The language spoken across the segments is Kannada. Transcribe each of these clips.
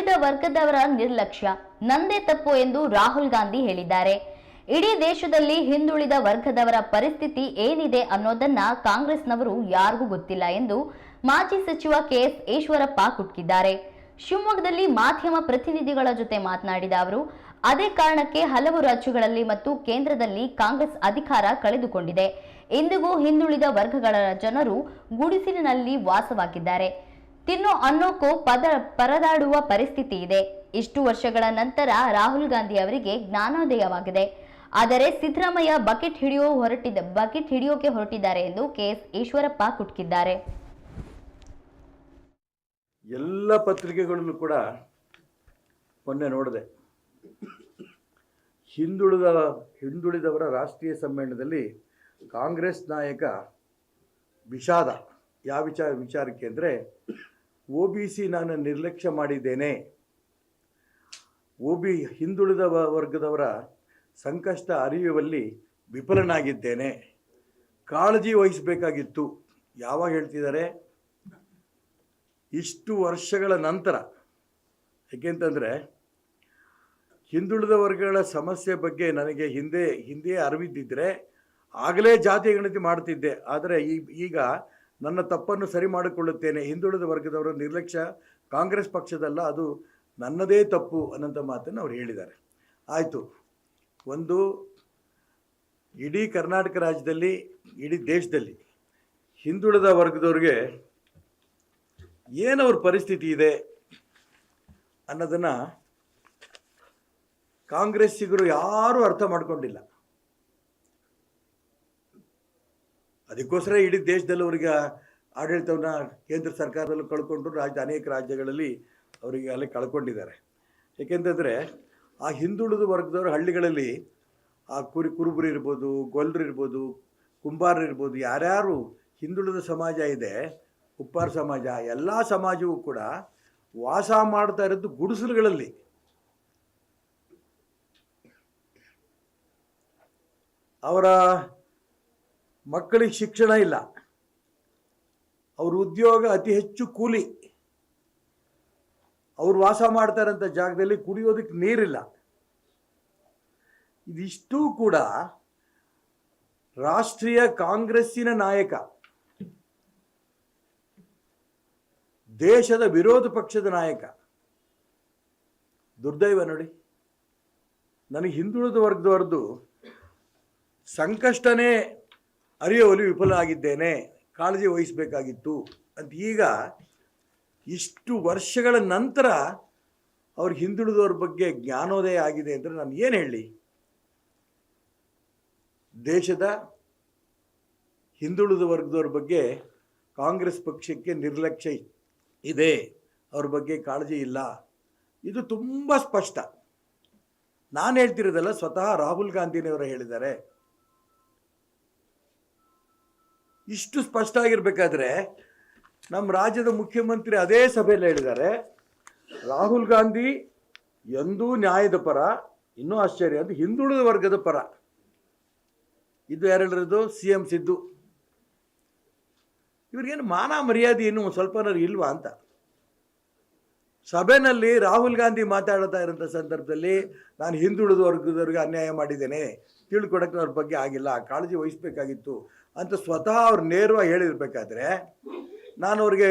ಹಿಂದುಳಿದ ವರ್ಗದವರ ನಿರ್ಲಕ್ಷ್ಯ, ನಂದೇ ತಪ್ಪು ಎಂದು ರಾಹುಲ್ ಗಾಂಧಿ ಹೇಳಿದ್ದಾರೆ. ಇಡೀ ದೇಶದಲ್ಲಿ ಹಿಂದುಳಿದ ವರ್ಗದವರ ಪರಿಸ್ಥಿತಿ ಏನಿದೆ ಅನ್ನೋದನ್ನ ಕಾಂಗ್ರೆಸ್ನವರು ಯಾರಿಗೂ ಗೊತ್ತಿಲ್ಲ ಎಂದು ಮಾಜಿ ಸಚಿವ ಕೆಎಸ್ ಈಶ್ವರಪ್ಪ ಕುಟ್ಕಿದ್ದಾರೆ. ಶಿವಮೊಗ್ಗದಲ್ಲಿ ಮಾಧ್ಯಮ ಪ್ರತಿನಿಧಿಗಳ ಜೊತೆ ಮಾತನಾಡಿದ ಅವರು, ಅದೇ ಕಾರಣಕ್ಕೆ ಹಲವು ರಾಜ್ಯಗಳಲ್ಲಿ ಮತ್ತು ಕೇಂದ್ರದಲ್ಲಿ ಕಾಂಗ್ರೆಸ್ ಅಧಿಕಾರ ಕಳೆದುಕೊಂಡಿದೆ. ಇಂದಿಗೂ ಹಿಂದುಳಿದ ವರ್ಗಗಳ ಜನರು ಗುಡಿಸಿಲಿನಲ್ಲಿ ವಾಸವಾಗಿದ್ದಾರೆ. ತಿನ್ನೋ ಅನ್ನೋಕ್ಕೂ ಪದ ಪರದಾಡುವ ಪರಿಸ್ಥಿತಿ ಇದೆ. ಇಷ್ಟು ವರ್ಷಗಳ ನಂತರ ರಾಹುಲ್ ಗಾಂಧಿ ಅವರಿಗೆ ಜ್ಞಾನೋದಯವಾಗಿದೆ. ಆದರೆ ಸಿದ್ದರಾಮಯ್ಯ ಬಕೆಟ್ ಹಿಡಿಯೋ ಹೊರಟಿದ್ದ, ಬಕೆಟ್ ಹಿಡಿಯೋಕೆ ಹೊರಟಿದ್ದಾರೆ ಎಂದು ಕೆಎಸ್ ಈಶ್ವರಪ್ಪ ಕುಟ್ಕಿದ್ದಾರೆ. ಎಲ್ಲ ಪತ್ರಿಕೆಗಳಲ್ಲೂ ಕೂಡ ಮೊನ್ನೆ ನೋಡಿದೆ. ಹಿಂದುಳಿದ, ಹಿಂದುಳಿದವರ ರಾಷ್ಟ್ರೀಯ ಸಮ್ಮೇಳನದಲ್ಲಿ ಕಾಂಗ್ರೆಸ್ ನಾಯಕ ವಿಷಾದ. ಯಾವ ವಿಚಾರ, ವಿಚಾರಕ್ಕೆ ಅಂದರೆ ಒ ಬಿ ಸಿ ನಾನು ನಿರ್ಲಕ್ಷ್ಯ ಮಾಡಿದ್ದೇನೆ. ಓ ಬಿ ಹಿಂದುಳಿದ ವರ್ಗದವರ ಸಂಕಷ್ಟ ಅರಿಯುವಲ್ಲಿ ವಿಫಲನಾಗಿದ್ದೇನೆ. ಕಾಳಜಿ ವಹಿಸಬೇಕಾಗಿತ್ತು. ಯಾವಾಗ ಹೇಳ್ತಿದ್ದಾರೆ? ಇಷ್ಟು ವರ್ಷಗಳ ನಂತರ. ಯಾಕೆಂತಂದರೆ, ಹಿಂದುಳಿದ ವರ್ಗಗಳ ಸಮಸ್ಯೆ ಬಗ್ಗೆ ನನಗೆ ಹಿಂದೆ ಹಿಂದೆ ಅರಿವಿದ್ದಿದ್ದರೆ ಆಗಲೇ ಜಾತಿ ಗಣತಿ ಮಾಡ್ತಿದ್ದೆ. ಆದರೆ ಈಗ ನನ್ನ ತಪ್ಪನ್ನು ಸರಿ ಮಾಡಿಕೊಳ್ಳುತ್ತೇನೆ. ಹಿಂದುಳಿದ ವರ್ಗದವರ ನಿರ್ಲಕ್ಷ್ಯ ಕಾಂಗ್ರೆಸ್ ಪಕ್ಷದಲ್ಲ, ಅದು ನನ್ನದೇ ತಪ್ಪು ಅನ್ನೋಂಥ ಮಾತನ್ನು ಅವ್ರು ಹೇಳಿದ್ದಾರೆ. ಆಯಿತು. ಒಂದು, ಇಡೀ ಕರ್ನಾಟಕ ರಾಜ್ಯದಲ್ಲಿ, ಇಡೀ ದೇಶದಲ್ಲಿ ಹಿಂದುಳಿದ ವರ್ಗದವ್ರಿಗೆ ಏನವ್ರ ಪರಿಸ್ಥಿತಿ ಇದೆ ಅನ್ನೋದನ್ನು ಕಾಂಗ್ರೆಸ್ಸಿಗರು ಯಾರೂ ಅರ್ಥ ಮಾಡ್ಕೊಂಡಿಲ್ಲ. ಅದಕ್ಕೋಸ್ಕರ ಇಡೀ ದೇಶದಲ್ಲಿ ಅವ್ರಿಗೆ ಆಡಳಿತವನ್ನು ಕೇಂದ್ರ ಸರ್ಕಾರದಲ್ಲೂ ಕಳ್ಕೊಂಡ್ರು ರಾಜ್ಯ, ಅನೇಕ ರಾಜ್ಯಗಳಲ್ಲಿ ಅವರಿಗೆ ಅಲ್ಲಿ ಕಳ್ಕೊಂಡಿದ್ದಾರೆ. ಏಕೆಂತಂದರೆ ಆ ಹಿಂದುಳಿದ ವರ್ಗದವರು ಹಳ್ಳಿಗಳಲ್ಲಿ ಆ ಕುರಿ, ಕುರುಬರು ಇರ್ಬೋದು ಗೊಲ್ಲರು ಇರ್ಬೋದು, ಕುಂಬಾರರು ಇರ್ಬೋದು, ಯಾರ್ಯಾರು ಹಿಂದುಳಿದ ಸಮಾಜ ಇದೆ, ಉಪ್ಪಾರ ಸಮಾಜ, ಎಲ್ಲ ಸಮಾಜವೂ ಕೂಡ ವಾಸ ಮಾಡ್ತಾ ಇರೋದು ಗುಡಿಸಲುಗಳಲ್ಲಿ. ಅವರ ಮಕ್ಕಳಿಗೆ ಶಿಕ್ಷಣ ಇಲ್ಲ. ಅವ್ರ ಉದ್ಯೋಗ ಅತಿ ಹೆಚ್ಚು ಕೂಲಿ. ಅವ್ರು ವಾಸ ಮಾಡ್ತಾರಂಥ ಜಾಗದಲ್ಲಿ ಕುಡಿಯೋದಕ್ಕೆ ನೀರಿಲ್ಲ. ಇದಿಷ್ಟೂ ಕೂಡ ರಾಷ್ಟ್ರೀಯ ಕಾಂಗ್ರೆಸ್ಸಿನ ನಾಯಕ, ದೇಶದ ವಿರೋಧ ಪಕ್ಷದ ನಾಯಕ, ದುರ್ದೈವ ನೋಡಿ. ನನಗೆ ಹಿಂದುಳಿದ ವರ್ಗದವರದ್ದು ಸಂಕಷ್ಟನೇ ಅರಿಯುವಲ್ಲಿ ವಿಫಲ ಆಗಿದ್ದೇನೆ ಕಾಳಜಿ ವಹಿಸಬೇಕಾಗಿತ್ತು ಅಂತ ಈಗ ಇಷ್ಟು ವರ್ಷಗಳ ನಂತರ ಅವ್ರು ಹಿಂದುಳಿದವ್ರ ಬಗ್ಗೆ ಜ್ಞಾನೋದಯ ಆಗಿದೆ ಅಂದರೆ ನಾನು ಏನು ಹೇಳಿ? ದೇಶದ ಹಿಂದುಳಿದ ವರ್ಗದವ್ರ ಬಗ್ಗೆ ಕಾಂಗ್ರೆಸ್ ಪಕ್ಷಕ್ಕೆ ನಿರ್ಲಕ್ಷ್ಯ ಇದೆ, ಅವ್ರ ಬಗ್ಗೆ ಕಾಳಜಿ ಇಲ್ಲ. ಇದು ತುಂಬ ಸ್ಪಷ್ಟ. ನಾನು ಹೇಳ್ತಿರೋದಲ್ಲ ಸ್ವತಃ ರಾಹುಲ್ ಗಾಂಧಿನವರು ಹೇಳಿದ್ದಾರೆ. ಇಷ್ಟು ಸ್ಪಷ್ಟ ಆಗಿರ್ಬೇಕಾದ್ರೆ ನಮ್ಮ ರಾಜ್ಯದ ಮುಖ್ಯಮಂತ್ರಿ ಅದೇ ಸಭೆಯಲ್ಲಿ ಹೇಳಿದ್ದಾರೆ. ರಾಹುಲ್ ಗಾಂಧಿ ಎಂದೂ ನ್ಯಾಯದ ಪರ, ಇನ್ನೂ ಆಶ್ಚರ್ಯ ಅಂತ ಹಿಂದುಳಿದ ವರ್ಗದ ಪರ. ಇದು ಯಾರು ಹೇಳಿರೋದು ಸಿ ಎಂ ಸಿದ್ದು. ಇವ್ರಿಗೇನು ಮಾನ ಮರ್ಯಾದೆ ಏನು ಸ್ವಲ್ಪ ಇಲ್ವಾ ಅಂತ. ಸಭೆಯಲ್ಲಿ ರಾಹುಲ್ ಗಾಂಧಿ ಮಾತಾಡ್ತಾ ಇರೋಂಥ ಸಂದರ್ಭದಲ್ಲಿ ನಾನು ಹಿಂದುಳಿದ ವರ್ಗದವ್ರಿಗೆ ಅನ್ಯಾಯ ಮಾಡಿದ್ದೇನೆ. ತಿಳ್ಕೊಡಕ್ಕೆ ಅವ್ರ ಬಗ್ಗೆ ಆಗಿಲ್ಲ. ಕಾಳಜಿ ವಹಿಸಬೇಕಾಗಿತ್ತು. ಅಂತ ಸ್ವತಃ ಅವ್ರು ನೇರವಾಗಿ ಹೇಳಿರ್ಬೇಕಾದ್ರೆ, ನಾನು ಅವ್ರಿಗೆ,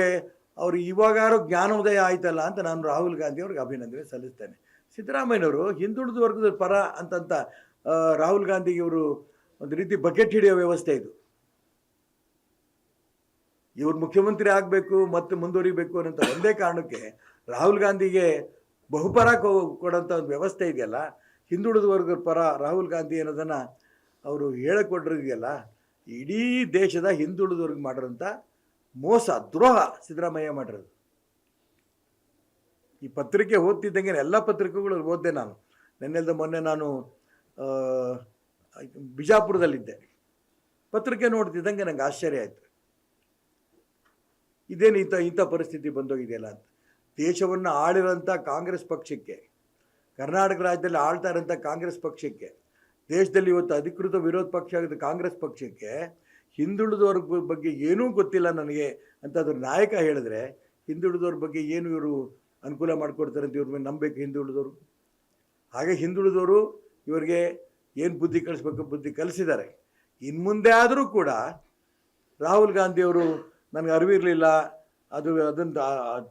ಅವ್ರು ಇವಾಗಾರು ಜ್ಞಾನೋದಯ ಆಯ್ತಲ್ಲ ಅಂತ ನಾನು ರಾಹುಲ್ ಗಾಂಧಿ ಅವ್ರಿಗೆ ಅಭಿನಂದನೆ ಸಲ್ಲಿಸ್ತೇನೆ. ಸಿದ್ದರಾಮಯ್ಯನವರು ಹಿಂದುಳಿದ ವರ್ಗದ ಪರ ಅಂತಂತ ರಾಹುಲ್ ಗಾಂಧಿಗೆ ಇವರು ಒಂದು ರೀತಿ ಬಕೆಟ್ ಹಿಡಿಯೋ ವ್ಯವಸ್ಥೆ ಇದು. ಇವರು ಮುಖ್ಯಮಂತ್ರಿ ಆಗಬೇಕು ಮತ್ತು ಮುಂದುವರಿಬೇಕು ಅನ್ನೋಂಥ ಒಂದೇ ಕಾರಣಕ್ಕೆ ರಾಹುಲ್ ಗಾಂಧಿಗೆ ಬಹುಪರ ಕೊಡೋಂಥ ಒಂದು ವ್ಯವಸ್ಥೆ ಇದೆಯಲ್ಲ, ಹಿಂದುಳಿದ ವರ್ಗದ ಪರ ರಾಹುಲ್ ಗಾಂಧಿ ಅನ್ನೋದನ್ನು ಅವರು ಹೇಳಿಕೊಟ್ಟಿದೆಯಲ್ಲ ಇಡೀ ದೇಶದ ಹಿಂದುಳಿದವ್ರಿಗೆ ಮಾಡಿರೋಂಥ ಮೋಸ, ದ್ರೋಹ ಸಿದ್ದರಾಮಯ್ಯ ಮಾಡಿರೋದು. ಈ ಪತ್ರಿಕೆ ಓದ್ತಿದ್ದಂಗೆ ಎಲ್ಲ ಪತ್ರಿಕೆಗಳು ಓದಿದೆ ನಾನು. ನೆನ್ನೆಲ್ದ ಮೊನ್ನೆ ನಾನು ಬಿಜಾಪುರದಲ್ಲಿದ್ದೆ. ಪತ್ರಿಕೆ ನೋಡ್ತಿದ್ದಂಗೆ ನಂಗೆ ಆಶ್ಚರ್ಯ ಆಯಿತು. ಇದೇನು ಇಂಥ ಇಂಥ ಪರಿಸ್ಥಿತಿ ಬಂದೋಗಿದೆಯಲ್ಲ ಅಂತ. ದೇಶವನ್ನು ಆಳಿರೋಂಥ ಕಾಂಗ್ರೆಸ್ ಪಕ್ಷಕ್ಕೆ, ಕರ್ನಾಟಕ ರಾಜ್ಯದಲ್ಲಿ ಆಳ್ತಾ ಇರೋಂಥ ಕಾಂಗ್ರೆಸ್ ಪಕ್ಷಕ್ಕೆ ದೇಶದಲ್ಲಿ ಇವತ್ತು ಅಧಿಕೃತ ವಿರೋಧ ಪಕ್ಷ ಆಗಿದ್ದ ಕಾಂಗ್ರೆಸ್ ಪಕ್ಷಕ್ಕೆ ಹಿಂದುಳಿದವ್ರ ಬಗ್ಗೆ ಏನೂ ಗೊತ್ತಿಲ್ಲ ನನಗೆ ಅಂತ ಅದ್ರ ನಾಯಕ ಹೇಳಿದ್ರೆ ಹಿಂದುಳಿದವ್ರ ಬಗ್ಗೆ ಏನು ಇವರು ಅನುಕೂಲ ಮಾಡಿಕೊಡ್ತಾರೆ ಅಂತ ಇವ್ರ ಮೇಲೆ ನಂಬಬೇಕು ಹಿಂದುಳಿದವರು? ಹಾಗೆ ಹಿಂದುಳಿದವರು ಇವರಿಗೆ ಏನು ಬುದ್ಧಿ ಕಲಿಸ್ಬೇಕು, ಬುದ್ಧಿ ಕಲಿಸಿದ್ದಾರೆ. ಇನ್ನು ಮುಂದೆ ಆದರೂ ಕೂಡ ರಾಹುಲ್ ಗಾಂಧಿಯವರು ನನಗೆ ಅರಿವಿರಲಿಲ್ಲ ಅದು ಅದನ್ನು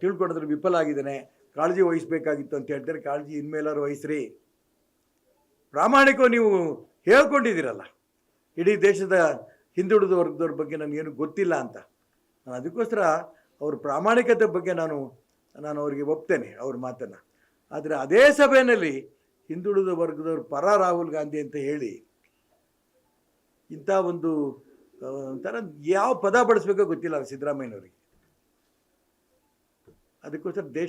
ತಿಳ್ಕೊಳ್ಳೋದ್ರಲ್ಲಿ ವಿಫಲ ಆಗಿದ್ದೇನೆ, ಕಾಳಜಿ ವಹಿಸಬೇಕಾಗಿತ್ತು ಅಂತ ಹೇಳ್ತಾರೆ. ಕಾಳಜಿ ಇನ್ಮೇಲಾದ್ರು ವಹಿಸ್ರಿ. ಪ್ರಾಮಾಣಿಕವಾಗಿ ನೀವು ಹೇಳ್ಕೊಂಡಿದ್ದೀರಲ್ಲ. ಇಡೀ ದೇಶದ ಹಿಂದುಳಿದ ವರ್ಗದವ್ರ ಬಗ್ಗೆ ನನಗೇನು ಗೊತ್ತಿಲ್ಲ ಅಂತ. ನಾನು ಅದಕ್ಕೋಸ್ಕರ ಅವ್ರ ಪ್ರಾಮಾಣಿಕತೆ ಬಗ್ಗೆ ನಾನು ನಾನು ಅವರಿಗೆ ಒಪ್ತೇನೆ ಅವ್ರ ಮಾತನ್ನು. ಆದರೆ ಅದೇ ಸಭೆಯಲ್ಲಿ ಹಿಂದುಳಿದ ವರ್ಗದವ್ರ ಪರ ರಾಹುಲ್ ಗಾಂಧಿ ಅಂತ ಹೇಳಿ, ಇಂಥ ಒಂದು, ಒಂಥರ ಯಾವ ಪದ ಬಳಸಬೇಕೋ ಗೊತ್ತಿಲ್ಲ ಸಿದ್ದರಾಮಯ್ಯನವರಿಗೆ. ಅದಕ್ಕೋಸ್ಕರ ದೇಶ